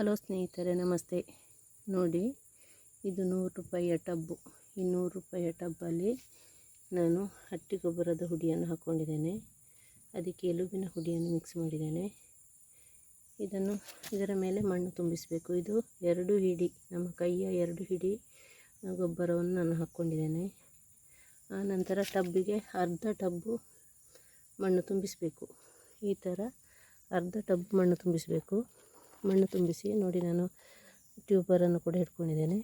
Hello ಸ್ನೇಹಿತರೆ, ನಮಸ್ತೆ. ನೋಡಿ, ಇದು ನೂರು ರೂಪಾಯಿಯ ಟಬ್ಬು. ಈ ನೂರು ರೂಪಾಯಿಯ ಟಬ್ಬಲ್ಲಿ ನಾನು ಹಟ್ಟಿ ಗೊಬ್ಬರದ ಹುಡಿಯನ್ನು ಹಾಕ್ಕೊಂಡಿದ್ದೇನೆ. ಅದಕ್ಕೆ ಎಲುಬಿನ ಹುಡಿಯನ್ನು ಮಿಕ್ಸ್ ಮಾಡಿದ್ದೇನೆ. ಇದನ್ನು ಇದರ ಮೇಲೆ ಮಣ್ಣು ತುಂಬಿಸಬೇಕು. ಇದು ಎರಡು ಹಿಡಿ, ನಮ್ಮ ಕೈಯ ಎರಡು ಹಿಡಿ ಗೊಬ್ಬರವನ್ನು ನಾನು ಹಾಕ್ಕೊಂಡಿದ್ದೇನೆ. ನಂತರ ಟಬ್ಬಿಗೆ ಅರ್ಧ ಟಬ್ಬು ಮಣ್ಣು ತುಂಬಿಸಬೇಕು. ಈ ಥರ ಅರ್ಧ ಟಬ್ ಮಣ್ಣು ತುಂಬಿಸಬೇಕು. ಮಣ್ಣು ತುಂಬಿಸಿ ನೋಡಿ ನಾನು ಟ್ಯೂಬರನ್ನು ಕೂಡ ಇಟ್ಕೊಂಡಿದ್ದೇನೆ.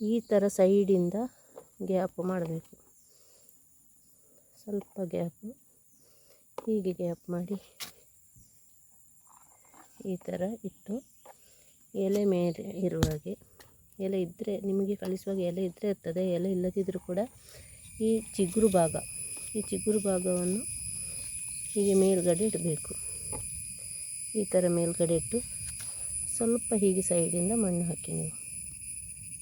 ಈ ಥರ ಸೈಡಿಂದ ಗ್ಯಾಪ್ ಮಾಡಬೇಕು. ಸ್ವಲ್ಪ ಗ್ಯಾಪು, ಹೀಗೆ ಗ್ಯಾಪ್ ಮಾಡಿ ಈ ಥರ ಇಟ್ಟು ಎಲೆ ಮೇಲೆ ಇರುವಾಗೆ ಎಲೆ ಇದ್ದರೆ ನಿಮಗೆ ಕಳಿಸುವಾಗ ಎಲೆ ಇದ್ದರೆ ಇರ್ತದೆ, ಎಲೆ ಇಲ್ಲದಿದ್ದರೂ ಕೂಡ ಈ ಚಿಗುರು ಭಾಗ, ಈ ಚಿಗುರು ಭಾಗವನ್ನು ಹೀಗೆ ಮೇಲುಗಡೆ ಇಡಬೇಕು. ಈ ಥರ ಮೇಲ್ಗಡೆ ಇಟ್ಟು ಸ್ವಲ್ಪ ಹೀಗೆ ಸೈಡಿಂದ ಮಣ್ಣು ಹಾಕಿ ನೀವು.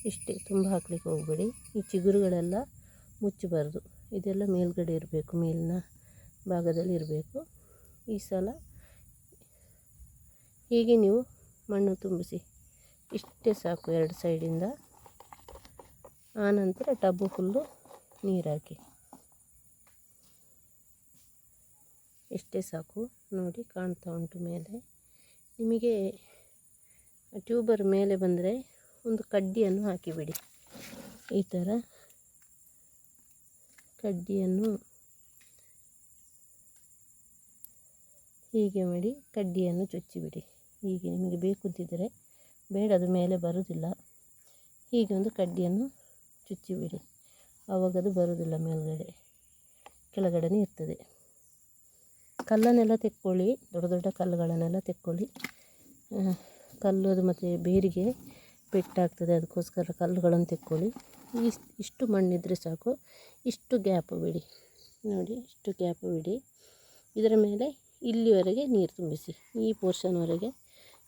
ಇಷ್ಟೇ, ತುಂಬ ಹಾಕ್ಲಿಕ್ಕೆ ಹೋಗಬೇಡಿ. ಈ ಚಿಗುರುಗಳೆಲ್ಲ ಮುಚ್ಚಬಾರ್ದು. ಇದೆಲ್ಲ ಮೇಲ್ಗಡೆ ಇರಬೇಕು, ಮೇಲಿನ ಭಾಗದಲ್ಲಿ ಇರಬೇಕು. ಈ ಸಲ ಹೀಗೆ ನೀವು ಮಣ್ಣು ತುಂಬಿಸಿ, ಇಷ್ಟೇ ಸಾಕು ಎರಡು ಸೈಡಿಂದ. ಆನಂತರ ಟಬ್ಬು ಫುಲ್ಲು ನೀರಾಕಿ. ಹಾಕಿ ಇಷ್ಟೇ ಸಾಕು. ನೋಡಿ ಕಾಣ್ತಾ ಉಂಟು ಮೇಲೆ. ನಿಮಗೆ ಟ್ಯೂಬರ್ ಮೇಲೆ ಬಂದರೆ ಒಂದು ಕಡ್ಡಿಯನ್ನು ಹಾಕಿಬಿಡಿ. ಈ ಥರ ಕಡ್ಡಿಯನ್ನು ಹೀಗೆ ಮಾಡಿ ಕಡ್ಡಿಯನ್ನು ಚುಚ್ಚಿಬಿಡಿ. ಹೀಗೆ ನಿಮಗೆ ಬೇಕು ಅಂತಿದ್ದರೆ ಬೇಡ ಅದು ಮೇಲೆ ಬರುವುದಿಲ್ಲ ಹೀಗೆ ಒಂದು ಕಡ್ಡಿಯನ್ನು ಚುಚ್ಚಿಬಿಡಿ. ಆವಾಗ ಅದು ಬರುವುದಿಲ್ಲ ಮೇಲುಗಡೆ. ಕೆಳಗಡೆನೇ ಇರ್ತದೆ. ಕಲ್ಲನ್ನೆಲ್ಲ ತೆಕ್ಕೊಳ್ಳಿ, ದೊಡ್ಡ ದೊಡ್ಡ ಕಲ್ಲುಗಳನ್ನೆಲ್ಲ ತೆಕ್ಕೊಳ್ಳಿ. ಕಲ್ಲು ಅದು ಮತ್ತು ಬೇರಿಗೆ ಪೆಟ್ಟಾಗ್ತದೆ, ಅದಕ್ಕೋಸ್ಕರ ಕಲ್ಲುಗಳನ್ನು ತೆಕ್ಕೊಳ್ಳಿ. ಇಷ್ಟು ಇಷ್ಟು ಮಣ್ಣಿದ್ದರೆ ಸಾಕು. ಇಷ್ಟು ಗ್ಯಾಪ್ ಬಿಡಿ. ನೋಡಿ, ಇಷ್ಟು ಗ್ಯಾಪ್ ಬಿಡಿ. ಇದರ ಮೇಲೆ ಇಲ್ಲಿವರೆಗೆ ನೀರು ತುಂಬಿಸಿ. ಈ ಪೋರ್ಷನ್ವರೆಗೆ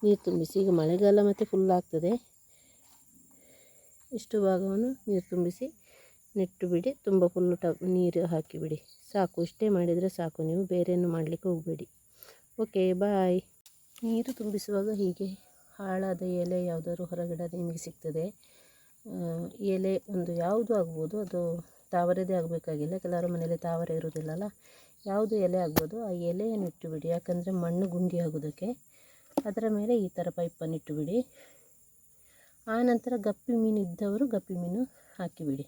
ನೀರು ತುಂಬಿಸಿ. ಈಗ ಮಳೆಗಾಲ ಮತ್ತು ಫುಲ್ ಆಗ್ತದೆ. ಇಷ್ಟು ಭಾಗವನ್ನು ನೀರು ತುಂಬಿಸಿ. ನೆಟ್ಟು ಬಿಡಿ, ತುಂಬ ಫುಲ್ಲು ಟ ನೀರು ಹಾಕಿಬಿಡಿ ಸಾಕು, ಇಷ್ಟೇ ಮಾಡಿದರೆ ಸಾಕು, ನೀವು ಬೇರೇನು ಮಾಡಲಿಕ್ಕೆ ಹೋಗಬೇಡಿ. ಓಕೆ ಬಾಯ್ ನೀರು ತುಂಬಿಸುವಾಗ ಹೀಗೆ ಹಾಳಾದ ಎಲೆ ಯಾವುದಾದ್ರು ಹೊರಗಡೆ ನಿಮಗೆ ಸಿಗ್ತದೆ. ಎಲೆ ಒಂದು ಯಾವುದು ಆಗ್ಬೋದು, ಅದು ತಾವರೆದೇ ಆಗಬೇಕಾಗಿಲ್ಲ, ಕೆಲವರ ಮನೆಯಲ್ಲಿ ತಾವರೆ ಇರೋದಿಲ್ಲಲ್ಲ ಯಾವುದು ಎಲೆ ಆಗ್ಬೋದು, ಆ ಎಲೆಯನ್ನು ಇಟ್ಟುಬಿಡಿ. ಯಾಕಂದರೆ ಮಣ್ಣು ಗುಂಡಿ ಆಗೋದಕ್ಕೆ. ಅದರ ಮೇಲೆ ಈ ಥರ ಪೈಪನ್ನು ಇಟ್ಟುಬಿಡಿ. ಆನಂತರ ಗಪ್ಪಿ ಮೀನು ಇದ್ದವರು ಗಪ್ಪಿ ಮೀನು ಹಾಕಿಬಿಡಿ.